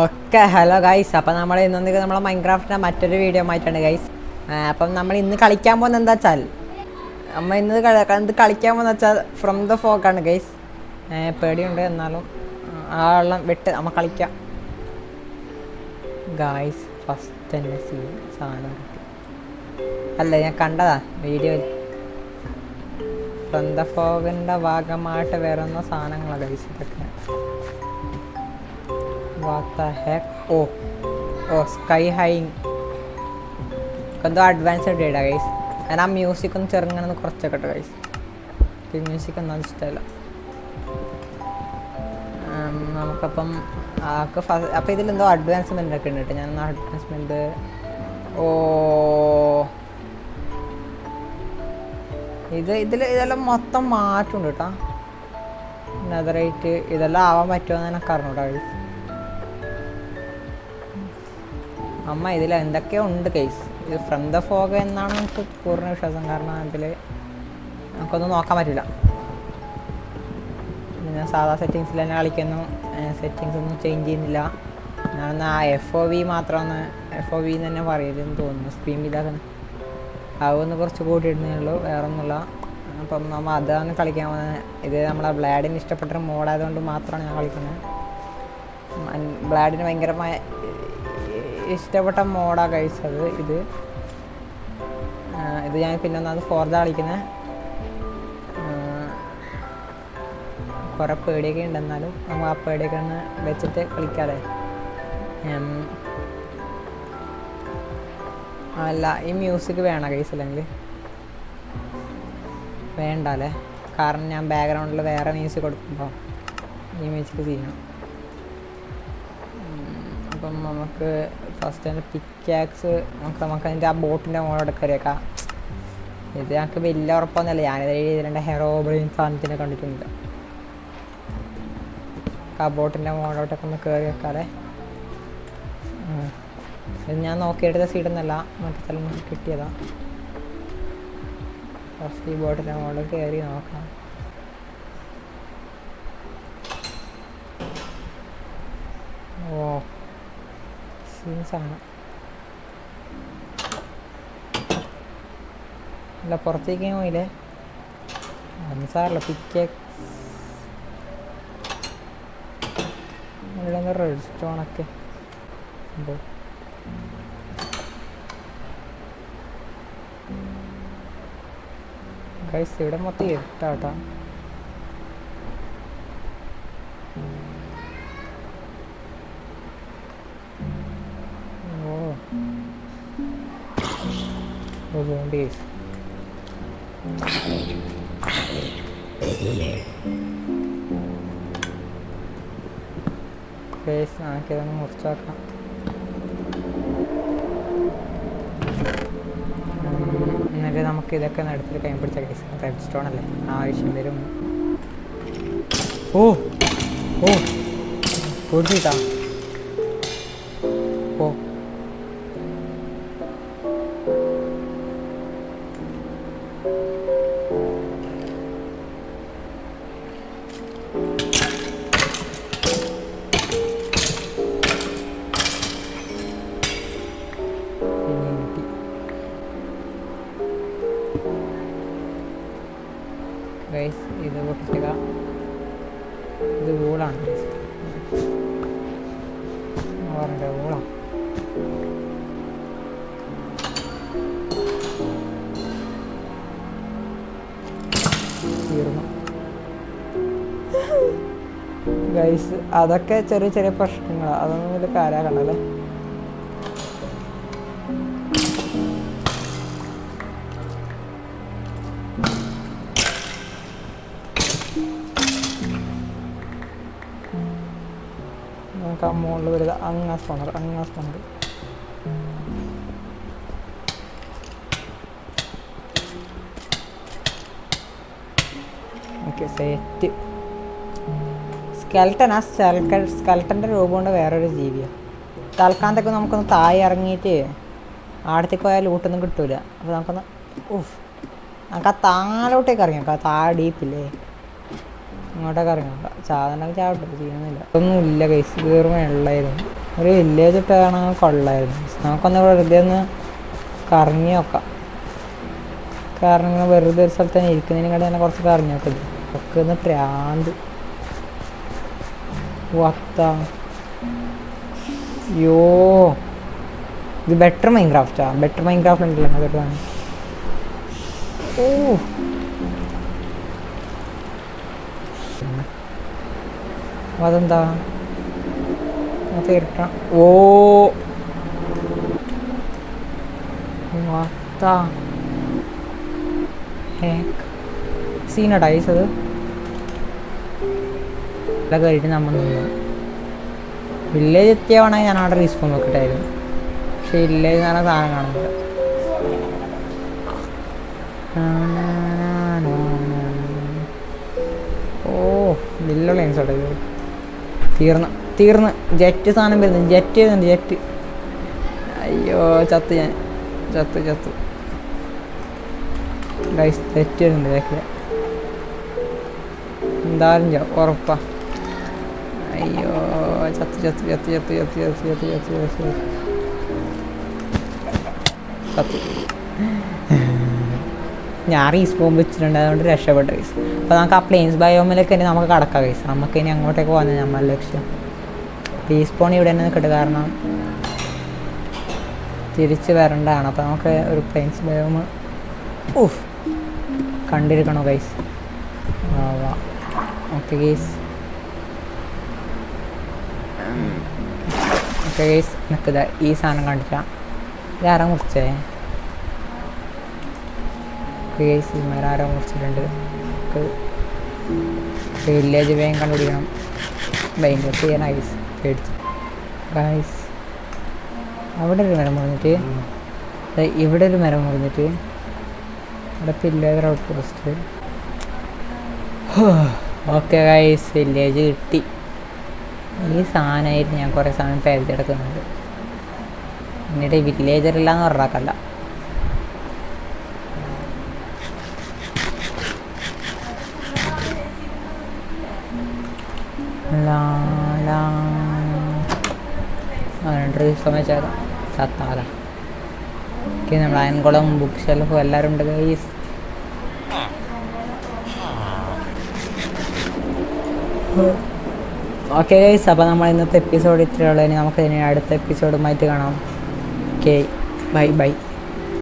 Okay hello guys അപ്പം നമ്മൾ ഇന്ന് നമ്മളെ മൈൻക്രാഫ്റ്റിന്റെ മറ്റൊരു വീഡിയോ ആയിട്ടാണ് ഗൈസ് അപ്പം നമ്മൾ ഇന്ന് കളിക്കാൻ പോകുന്നത് എന്താ വെച്ചാൽ നമ്മൾ ഇന്ന് ഇത് കളിക്കാൻ പോകുന്ന വെച്ചാൽ ഫ്രം ദ ഫോക്കാണ് ഗൈസ് പേടിയുണ്ട് എന്നാലും ആ വെള്ളം വിട്ട് നമ്മൾ കളിക്കാം. ഗായ്സ് ഫസ്റ്റ് തന്നെ സീൻ സാധനം അല്ല ഞാൻ കണ്ടതാ വീഡിയോയിൽ ഫ്രം ദ ഫോഗിന്റെ ഭാഗമായിട്ട് വരുന്ന സാധനങ്ങളാണ് ഗൈസ് ഇതൊക്കെ. What the heck? Oh. Oh, sky high. എന്തോ അഡ്വാൻസ് ഡേഡാ ഗൈസ് ഞാൻ ആ മ്യൂസിക് ഒന്ന് ചെറുങ്ങനെ ഒന്ന് കുറച്ചൊക്കെ കേട്ടോ ഗൈസ് മ്യൂസിക് ഒന്നും ഇഷ്ടമല്ല. നമുക്കപ്പം ആക്ക് ഫസ്റ്റ് അപ്പോൾ ഇതിലെന്തോ അഡ്വാൻസ്മെന്റ് ഒക്കെ ഉണ്ട് കേട്ടോ. ഞാൻ അഡ്വാൻസ്മെന്റ് ഓ. ഇത് ഇതിൽ ഇതെല്ലാം മൊത്തം മാറ്റുണ്ട് കേട്ടോ. നെതറേറ്റ് ഇതെല്ലാം ആവാൻ പറ്റുമോ എന്ന് എനിക്ക് അറിഞ്ഞൂടാ അമ്മ ഇതിൽ എന്തൊക്കെയോ ഉണ്ട് കേസ് ഇത് ഫ്രം ദ ഫോഗ് എന്നാണ് നമുക്ക് പൂർണ വിശ്വാസം. കാരണം അതിൽ നമുക്കൊന്നും നോക്കാൻ പറ്റില്ല. ഞാൻ സാധാ സെറ്റിങ്സിൽ തന്നെ കളിക്കുന്നു. സെറ്റിങ്സ് ഒന്നും ചേഞ്ച് ചെയ്യുന്നില്ല. ഞാനൊന്ന് ആ എഫ് ഒ വി മാത്രം ഒന്ന് എഫ് ഒ വി എന്ന് തന്നെ പറയരുതെന്ന് തോന്നുന്നു. സ്ക്രീൻ ഇതാക്കണം അതൊന്ന് കുറച്ച് കൂട്ടിയിടുന്നേ ഉള്ളൂ. വേറെ ഒന്നുമില്ല അപ്പം നമ്മൾ അതാണ് കളിക്കാൻ പോകുന്നത്. ഇത് നമ്മളെ ബ്ലാഡിന് ഇഷ്ടപ്പെട്ടൊരു മോഡായതുകൊണ്ട് മാത്രമാണ് ഞാൻ കളിക്കുന്നത്. ബ്ലാഡിന് ഭയങ്കരമായ ഇഷ്ടപ്പെട്ട മോഡാ കഴിച്ചത് ഇത്. ഇത് ഞാൻ പിന്നെ ഒന്നാമത് ഫോർജ കളിക്കുന്നത് കുറേ പേടിയൊക്കെ ഉണ്ട് എന്നാലും നമ്മൾ ആ പേടിയൊക്കെ ഒന്ന് വെച്ചിട്ട് കളിക്കാതെ അല്ല ഈ മ്യൂസിക് വേണം കഴിച്ചില്ലെങ്കിൽ വേണ്ട അല്ലേ? കാരണം ഞാൻ ബാക്ക്ഗ്രൗണ്ടിൽ വേറെ മ്യൂസിക് കൊടുക്കുമ്പോൾ ഈ മ്യൂസിക് ചെയ്യണം. അപ്പം നമുക്ക് ഫസ്റ്റ് തന്നെ പിക്കാക്സ് നമുക്ക് നമുക്ക് അതിന്റെ ആ ബോട്ടിന്റെ മോളോട് കയറിയേക്കാം ഇത് ഞങ്ങൾക്ക് വലിയ ഉറപ്പൊന്നുമല്ല. ഞാനിത് എഴുതിയിട്ടുണ്ട് ഹെറോ ബ്രെയിൻ സാധനത്തിനെ കണ്ടിട്ടുണ്ട്. ആ ബോട്ടിന്റെ മോളോട്ടൊക്കെ ഒന്ന് കയറി വെക്കാതെ. ഇത് ഞാൻ നോക്കിയെടുത്ത സീഡൊന്നല്ല മറ്റേ സ്ഥലം കിട്ടിയതാണ് കിട്ടിയതാ. ഫസ്റ്റ് ഈ ബോട്ടിന്റെ മോളിൽ കയറി നോക്കാം ഓ സീൻസാണ്. അല്ല പുറത്തേക്ക് പോയില്ലേ? സാറല്ല പിക്കേ. റെഡ് സ്റ്റോണൊക്കെ? ഗൈസ് ഇവിടെ മൊത്തം ഇരുട്ടാട്ടാ Oh, zombies. Guys, നമുക്കിതൊന്ന് മുറിച്ചാക്കാം. എന്നിട്ട് നമുക്ക് ഇതൊക്കെ നടത്തി എടുത്തിട്ട് കൈ പിടിച്ച കേസ് റെഡ് സ്റ്റോൺ അല്ലേ? ആവശ്യം വരും. ഓ ഓ പൊടിച്ചിട്ടാ ഇത് ഊളാണ് ഓറഞ്ച് ഊളാണ് അതൊക്കെ ചെറിയ ചെറിയ പ്രശ്നങ്ങളാണ് അതൊന്നും വലിയ കാര്യമാക്കണ്ടല്ലേ നമുക്ക് ആ മുകളിൽ വരുന്നത് അങ്ങ സ്പണർ അങ്ങ സ്പണർ ഓക്കെ സെറ്റ് സ്കെൽട്ടൻ ആ സ്കെൽക്ക സ്കെൽട്ടന്റെ രൂപം കൊണ്ട് വേറൊരു ജീവിയാണ് തൽക്കാലത്തൊക്കെ നമുക്കൊന്ന് താഴെ ഇറങ്ങിയിട്ട് ആടത്തേക്ക് പോയാൽ ലൂട്ടൊന്നും കിട്ടൂല. അപ്പോൾ നമുക്കൊന്ന് ഉഫ്. നമുക്ക് ആ താഴോട്ടേക്ക് ഇറങ്ങി നോക്കാം. താഴെ ഡീപ്പില്ലേ ഇങ്ങോട്ടൊക്കെ ഇറങ്ങി. സാധനം ചാവട്ടെ ചെയ്യുന്നില്ല. ഒന്നും ഇല്ല കൈസ് കയറുമ്പോൾ ഉള്ളായിരുന്നു ഒരു വില്ലേജ് ഇട്ടാണ് കൊള്ളായിരുന്നു. നമുക്കൊന്ന് വെറുതെ ഒന്ന് കറങ്ങി നോക്കാം. കാരണം ഇങ്ങനെ വെറുതെ ഒരു സ്ഥലത്ത് തന്നെ ഇരിക്കുന്നതിനെക്കാട്ടി തന്നെ കുറച്ച് കറങ്ങി നോക്കാം. ഒക്കെ ഒന്ന് പ്രാന്ത്. വത്ത യോ ഇത് ബെറ്റർ മൈൻഡ് ക്രാഫ്റ്റാ ബെറ്റർ മൈൻഡ് ക്രാഫ്റ്റ് ഉണ്ടല്ലോ ഓ. അതെന്താ? തീർക്കാം ഓ. വത്ത സീനടാ ഈസ് അത്. നമ്മൾ നിന്നു. വില്ലേജ് എത്തിയവാണെങ്കിൽ ഞാൻ അവിടെ റീസ്പോൺ നോക്കിയിട്ടായിരുന്നു. പക്ഷെ വില്ലേജ് എന്ന് പറഞ്ഞ സാധനം കാണുന്നില്ല. തീർന്ന് തീർന്ന് ജെറ്റ് സാധനം വരുന്നു ജെറ്റ് വരുന്നുണ്ട് ജെറ്റ് അയ്യോ ചത്ത് ഞാൻ ചത്ത് ചത്ത് ഗൈസ് ജെറ്റ് വരുന്നുണ്ട് ബാക്കിൽ എന്തായാലും ഉറപ്പാ അയ്യോ ചത്ത് ചത്ത് ചത്ത് ചത്ത് ചത്ത് ചത്ത് ചത്ത് ചത്ത് ചത്ത് ചത്ത് ചത്ത് ഞാൻ റീസ്പോൺ വെച്ചിട്ടുണ്ട് അതുകൊണ്ട് രക്ഷപ്പെട്ട കേസ് അപ്പോൾ നമുക്ക് ആ പ്ലെയിൻസ് ബയോമിലൊക്കെ ഇനി നമുക്ക് കടക്കാം കേസ് നമുക്ക് ഇനി അങ്ങോട്ടേക്ക് പോകുന്നത് നമ്മുടെ ലക്ഷ്യം. റീസ്പോൺ ഇവിടെ തന്നെ നിൽക്കട്ടെ കാരണം തിരിച്ച് വരേണ്ടതാണ്. അപ്പോൾ നമുക്ക് ഒരു പ്ലെയിൻസ് ബയോമ് ഊഫ് കണ്ടിരിക്കണോ guys okay guys okay guys നിൽക്കുക ഈ സാധനം കണ്ടിട്ടാ ഇതാരാ മുറിച്ചേ? ഗൈസ് ആരോ മുറിച്ചിട്ടുണ്ട്. വില്ലേജ് വേഗം കണ്ടുപിടിക്കണം. ഭയങ്കര ചെയ്യാൻ ഐസ് പേടിച്ചു. ഗൈസ് അവിടെ ഒരു മരം മുറിഞ്ഞിട്ട് ഇവിടെ ഒരു മരം മുറിഞ്ഞിട്ട് ഇവിടെ pillager outpost okay guys village കിട്ടി. ഈ സാധനമായിട്ട് ഞാൻ കുറേ സാധനം പെരുതെടുക്കുന്നുണ്ട് എന്നിട്ട് വില്ലേജറില്ല എന്ന് പറഞ്ഞാക്കല്ല ദിവസം വെച്ചാൽ സത്താറ ഓക്കെ നമ്മൾ അയൻകുളം ബുക്ക് ഷെൽഫ് എല്ലാവരും ഉണ്ട് ഗൈസ് ഓക്കെ ഗൈസ് അപ്പോൾ നമ്മൾ ഇന്നത്തെ എപ്പിസോഡ് ഇത്രയുള്ളതിന് നമുക്ക് ഇനി അടുത്ത എപ്പിസോഡുമായിട്ട് കാണാം. Okay bye bye